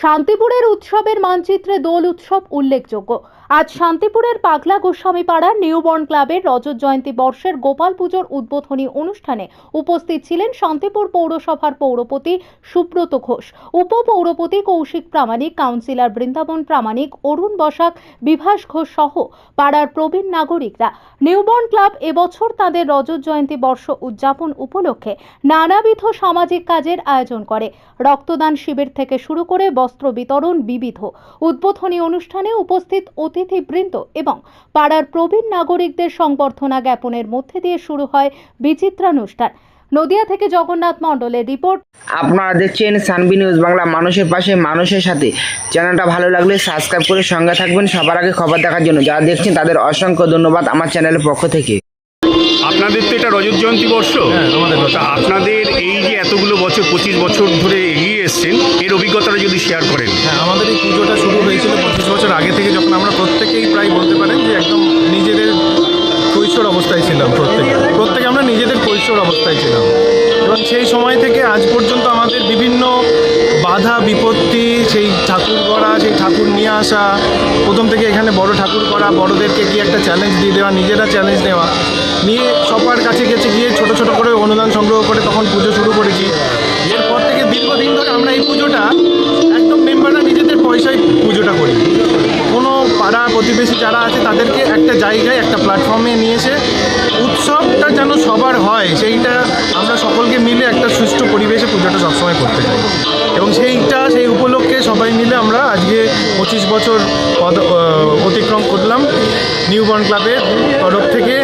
শান্তিপুরের উৎসবের মানচিত্রে দোল উৎসব উল্লেখযোগ্য। আজ শান্তিপুরের পাগলা গোস্বামী পাড়ার নিউবর্ন ক্লাবের রজত জয়ন্তী বর্ষের গোপাল পুজোর উদ্বোধনী অনুষ্ঠানে উপস্থিত ছিলেন শান্তিপুর পৌরসভার পৌরপতি সুব্রত ঘোষ, উপপৌরপতি কৌশিক প্রামাণিক, কাউন্সিলর বৃন্দাবন প্রামাণিক, অরুণ বসাক, বিভাস ঘোষ সহ পাড়ার প্রবীণ নাগরিকরা। নিউবর্ন ক্লাব এবছর তাদের রজত জয়ন্তী বর্ষ উদযাপন উপলক্ষে নানাবিধ সামাজিক কাজের আয়োজন করে। রক্তদান শিবির থেকে শুরু করে বস্ত্র বিতরণ বিবিধ। উদ্বোধনী অনুষ্ঠানে উপস্থিত অতিথিবৃন্দ এবং পাড়ার প্রবীণ নাগরিকদের সংবর্ধনা জ্ঞাপনের মধ্যে দিয়ে শুরু হয় বিচিত্রানুষ্ঠান। নদিয়া থেকে জগন্নাথ মণ্ডলের রিপোর্ট। আপনারা দেখছেন সানবি নিউজ বাংলা মানুষের পাশে মানুষের সাথে। চ্যানেলটা ভালো লাগলে সাবস্ক্রাইব করে সঙ্গে থাকবেন। সবার আগে খবর দেখার জন্য যারা দেখছেন তাদের অসংখ্য ধন্যবাদ আমার চ্যানেলের পক্ষ থেকে। আপনাদের তো এটা রজত জয়ন্তী বর্ষ। তা আপনাদের এই যে এতগুলো বছর পঁচিশ বছর ধরে এগিয়ে এসছেন এর অভিজ্ঞতাটা যদি শেয়ার করেন। হ্যাঁ আমাদের এই পুজোটা শুরু বছর আগে থেকে যখন আমরা প্রত্যেকেই প্রায় বলতে পারেন যে একদম নিজেদের কৈশোর অবস্থায় ছিলাম প্রত্যেকে। প্রত্যেকে আমরা নিজেদের কৈশোর অবস্থায় ছিলাম। এবং সেই সময় থেকে আজ পর্যন্ত আমাদের বিভিন্ন বাধা, বিপত্তি, সেই ঠাকুর করা, সেই ঠাকুর নিয়ে আসা, প্রথম থেকে এখানে বড় ঠাকুর করা, বড়দেরকে কি একটা চ্যালেঞ্জ দিয়ে দেওয়া, নিজেরা চ্যালেঞ্জ নেওয়া, নিয়ে সবার কাছে গেছে, গিয়ে ছোট ছোট করে অনুদান সংগ্রহ করে তখন পুজো জায়গায় একটা প্ল্যাটফর্মে নিয়ে এসে উৎসবটা যেন সবার হয়, সেইটা আমরা সকলকে মিলে একটা সুষ্ঠু পরিবেশে পুজোটা সবসময় করতে চাই। এবং সেইটা, সেই উপলক্ষে সবাই মিলে আমরা আজকে পঁচিশ বছর পদ অতিক্রম করলাম নিউবর্ন ক্লাবের তরফ থেকে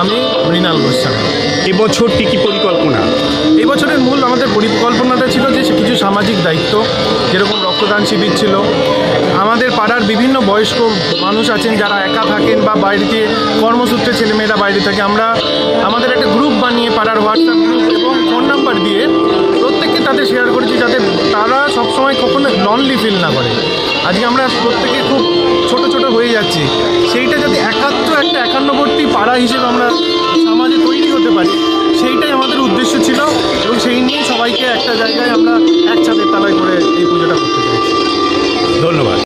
আমি মৃণাল গোস্বামী। এবছর কী কী পরিকল্পনা? এই বছরের মূল আমাদের পরিকল্পনাটা ছিল যে কিছু সামাজিক দায়িত্ব, যেরকম রক্তদান শিবির ছিল। আমাদের পাড়ার বিভিন্ন বয়স্ক মানুষ আছেন যারা একা থাকেন বা বাইরে কর্মসূত্রে ছেলেমেয়েরা বাইরে থাকে। আমরা আমাদের একটা গ্রুপ বানিয়ে পাড়ার হোয়াটসঅ্যাপ গ্রুপ এবং ফোন নাম্বার দিয়ে প্রত্যেককে তাদের শেয়ার করেছি যাতে তারা সবসময় কখনো লনলি ফিল না করে। আজকে আমরা প্রত্যেকে খুব জায়গায় আমরা একসাথে তালায় করে এই পুজোটা করতে চাইছি। ধন্যবাদ।